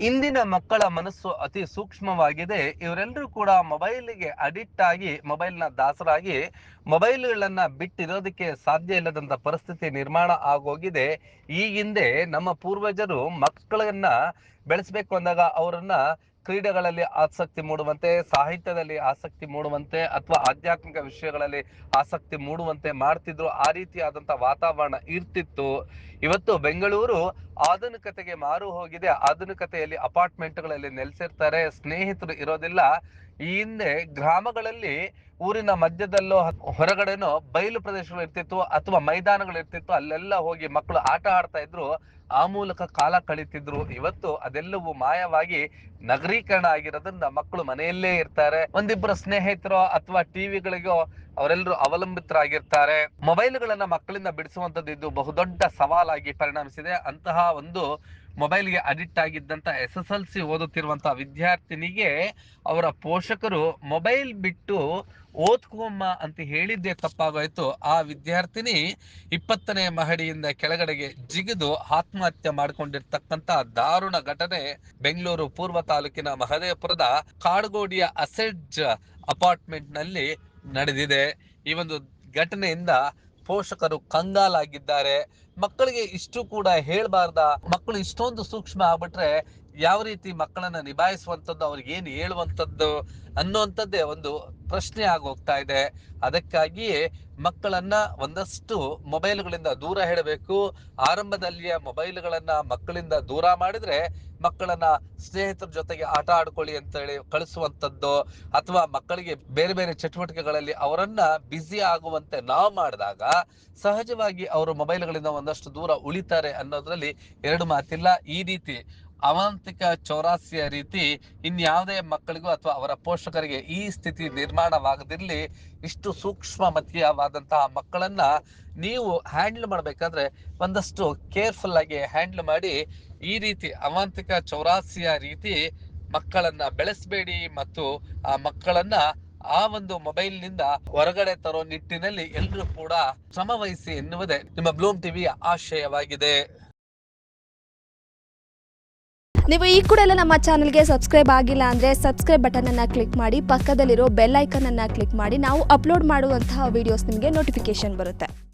ಇಂದಿನ ಮಕ್ಕಳ ಮನಸ್ಸು ಅತಿ ಸೂಕ್ಷ್ಮವಾಗಿದೆ. ಇವರೆಲ್ಲರೂ ಕೂಡ ಮೊಬೈಲ್ಗೆ ಅಡಿಕ್ಟ್ ಆಗಿ, ಮೊಬೈಲ್ನ ದಾಸರಾಗಿ, ಮೊಬೈಲ್ಗಳನ್ನ ಬಿಟ್ಟಿರೋದಕ್ಕೆ ಸಾಧ್ಯ ಇಲ್ಲದಂತ ಪರಿಸ್ಥಿತಿ ನಿರ್ಮಾಣ ಆಗೋಗಿದೆ. ಈ ಹಿಂದೆ ನಮ್ಮ ಪೂರ್ವಜರು ಮಕ್ಕಳನ್ನ ಬೆಳೆಸಬೇಕು ಅಂದಾಗ ಅವರನ್ನ ಕ್ರೀಡೆಗಳಲ್ಲಿ ಆಸಕ್ತಿ ಮೂಡುವಂತೆ, ಸಾಹಿತ್ಯದಲ್ಲಿ ಆಸಕ್ತಿ ಮೂಡುವಂತೆ ಅಥವಾ ಆಧ್ಯಾತ್ಮಿಕ ವಿಷಯಗಳಲ್ಲಿ ಆಸಕ್ತಿ ಮೂಡುವಂತೆ ಮಾಡ್ತಿದ್ರು, ಆ ರೀತಿಯಾದಂತ ವಾತಾವರಣ ಇರ್ತಿತ್ತು. ಇವತ್ತು ಬೆಂಗಳೂರು ಆಧುನಿಕತೆಗೆ ಮಾರು ಹೋಗಿದೆ. ಆಧುನಿಕತೆಯಲ್ಲಿ ಅಪಾರ್ಟ್ಮೆಂಟ್ಗಳಲ್ಲಿ ನೆಲೆಸಿರ್ತಾರೆ. ಸ್ನೇಹಿತರು ಇರೋದಿಲ್ಲ. ಈ ಹಿಂದೆ ಗ್ರಾಮಗಳಲ್ಲಿ ಊರಿನ ಮಧ್ಯದಲ್ಲೋ ಹೊರಗಡೆನೋ ಬಯಲು ಪ್ರದೇಶಗಳು ಇರ್ತಿತ್ತು ಅಥವಾ ಮೈದಾನಗಳು ಇರ್ತಿತ್ತು, ಅಲ್ಲೆಲ್ಲ ಹೋಗಿ ಮಕ್ಕಳು ಆಟ ಆಡ್ತಾ ಇದ್ರು, ಆ ಮೂಲಕ ಕಾಲ ಕಳೀತಿದ್ರು. ಇವತ್ತು ಅದೆಲ್ಲವೂ ಮಾಯವಾಗಿ ನಗರೀಕರಣ ಆಗಿರೋದ್ರಿಂದ ಮಕ್ಕಳು ಮನೆಯಲ್ಲೇ ಇರ್ತಾರೆ. ಒಂದಿಬ್ಬರ ಸ್ನೇಹಿತರು ಅಥವಾ ಟಿವಿಗಳಿಗೋ ಅವರೆಲ್ಲರೂ ಅವಲಂಬಿತರಾಗಿರ್ತಾರೆ. ಮೊಬೈಲ್ಗಳನ್ನ ಮಕ್ಕಳಿಂದ ಬಿಡಿಸುವಂತದ್ದು ಇದು ಬಹುದೊಡ್ಡ ಸವಾಲಾಗಿ ಪರಿಣಮಿಸಿದೆ. ಅಂತಹ ಒಂದು ಮೊಬೈಲ್ಗೆ ಅಡಿಕ್ಟ್ ಆಗಿದ್ದಂತ ಎಸ್ ಎಸ್ ಎಲ್ ಸಿ ಓದುತ್ತಿರುವಂತಹ ವಿದ್ಯಾರ್ಥಿನಿಗೆ ಅವರ ಪೋಷಕರು ಮೊಬೈಲ್ ಬಿಟ್ಟು ಓದ್ಕೊಮ್ಮ ಅಂತ ಹೇಳಿದ್ದೇ ತಪ್ಪಾಗೋಯ್ತು. ಆ ವಿದ್ಯಾರ್ಥಿನಿ ಇಪ್ಪತ್ತನೇ ಮಹಡಿಯಿಂದ ಕೆಳಗಡೆಗೆ ಜಿಗಿದು ಆತ್ಮಹತ್ಯೆ ಮಾಡಿಕೊಂಡಿರ್ತಕ್ಕಂತ ದಾರುಣ ಘಟನೆ ಬೆಂಗಳೂರು ಪೂರ್ವ ತಾಲೂಕಿನ ಮಹದೇವಪುರದ ಕಾಡ್ಗೋಡಿಯ ಅಸೆಡ್ಜ್ ಅಪಾರ್ಟ್ಮೆಂಟ್ನಲ್ಲಿ ನಡೆದಿದೆ. ಈ ಒಂದು ಘಟನೆಯಿಂದ ಪೋಷಕರು ಕಂಗಾಲಾಗಿದ್ದಾರೆ. ಮಕ್ಕಳಿಗೆ ಇಷ್ಟು ಕೂಡ ಹೇಳ್ಬಾರ್ದ ಮಕ್ಕಳು ಇಷ್ಟೊಂದು ಸೂಕ್ಷ್ಮ ಆಗ್ಬಿಟ್ರೆ ಯಾವ ರೀತಿ ಮಕ್ಕಳನ್ನ ನಿಭಾಯಿಸುವಂತದ್ದು ಅವ್ರಿಗೆ ಏನು ಹೇಳುವಂತದ್ದು ಅನ್ನುವಂಥದ್ದೇ ಒಂದು ಪ್ರಶ್ನೆ ಆಗೋಗ್ತಾ ಇದೆ. ಅದಕ್ಕಾಗಿಯೇ ಮಕ್ಕಳನ್ನ ಒಂದಷ್ಟು ಮೊಬೈಲ್ಗಳಿಂದ ದೂರ ಹೇಳಬೇಕು. ಆರಂಭದಲ್ಲಿಯ ಮೊಬೈಲ್ಗಳನ್ನ ಮಕ್ಕಳಿಂದ ದೂರ ಮಾಡಿದ್ರೆ ಮಕ್ಕಳನ್ನ ಸ್ನೇಹಿತರ ಜೊತೆಗೆ ಆಟ ಆಡ್ಕೊಳ್ಳಿ ಅಂತ ಹೇಳಿ ಕಳಿಸುವಂತದ್ದು ಅಥವಾ ಮಕ್ಕಳಿಗೆ ಬೇರೆ ಬೇರೆ ಚಟುವಟಿಕೆಗಳಲ್ಲಿ ಅವರನ್ನ ಬ್ಯುಸಿ ಆಗುವಂತೆ ನಾವು ಮಾಡಿದಾಗ ಸಹಜವಾಗಿ ಅವರು ಮೊಬೈಲ್ಗಳಿಂದ ಒಂದಷ್ಟು ದೂರ ಉಳಿತಾರೆ ಅನ್ನೋದ್ರಲ್ಲಿ ಎರಡು ಮಾತಿಲ್ಲ. ಈ ರೀತಿ ಅವಾಂತಿಕ ಚೌರಾಸಿಯ ರೀತಿ ಇನ್ಯಾವುದೇ ಮಕ್ಕಳಿಗೂ ಅಥವಾ ಅವರ ಪೋಷಕರಿಗೆ ಈ ಸ್ಥಿತಿ ನಿರ್ಮಾಣವಾಗದಿರಲಿ, ಇಷ್ಟು ಸೂಕ್ಷ್ಮ ಮತೀಯವಾದಂತಹ ಮಕ್ಕಳನ್ನ ನೀವು ಹ್ಯಾಂಡಲ್ ಮಾಡ್ಬೇಕಾದ್ರೆ ಒಂದಷ್ಟು ಕೇರ್ಫುಲ್ ಆಗಿ ಹ್ಯಾಂಡಲ್ ಮಾಡಿ, ಈ ರೀತಿ ಅವಾಂತಿಕ ಚೌರಾಸಿಯ ರೀತಿ ಮಕ್ಕಳನ್ನ ಬೆಳೆಸಬೇಡಿ ಮತ್ತು ಆ ಮಕ್ಕಳನ್ನ ಆ ಒಂದು ಮೊಬೈಲ್ನಿಂದ ಹೊರಗಡೆ ತರೋ ನಿಟ್ಟಿನಲ್ಲಿ ಎಲ್ಲರೂ ಕೂಡ ಶ್ರಮ ವಹಿಸಿ ಎನ್ನುವುದೇ ನಿಮ್ಮ ಬ್ಲೂಮ್ ಟಿವಿಯ ಆಶಯವಾಗಿದೆ. ನೀವು ಈ ಕೂಡ ಎಲ್ಲ ನಮ್ಮ ಚಾನಲ್ಗೆ ಸಬ್ಸ್ಕ್ರೈಬ್ ಆಗಿಲ್ಲ ಅಂದರೆ ಸಬ್ಸ್ಕ್ರೈಬ್ ಬಟನನ್ನು ಕ್ಲಿಕ್ ಮಾಡಿ, ಪಕ್ಕದಲ್ಲಿರೋ ಬೆಲ್ ಐಕನನ್ನು ಕ್ಲಿಕ್ ಮಾಡಿ, ನಾವು ಅಪ್ಲೋಡ್ ಮಾಡುವಂತಹ ವೀಡಿಯೋಸ್ ನಿಮಗೆ ನೋಟಿಫಿಕೇಶನ್ ಬರುತ್ತೆ.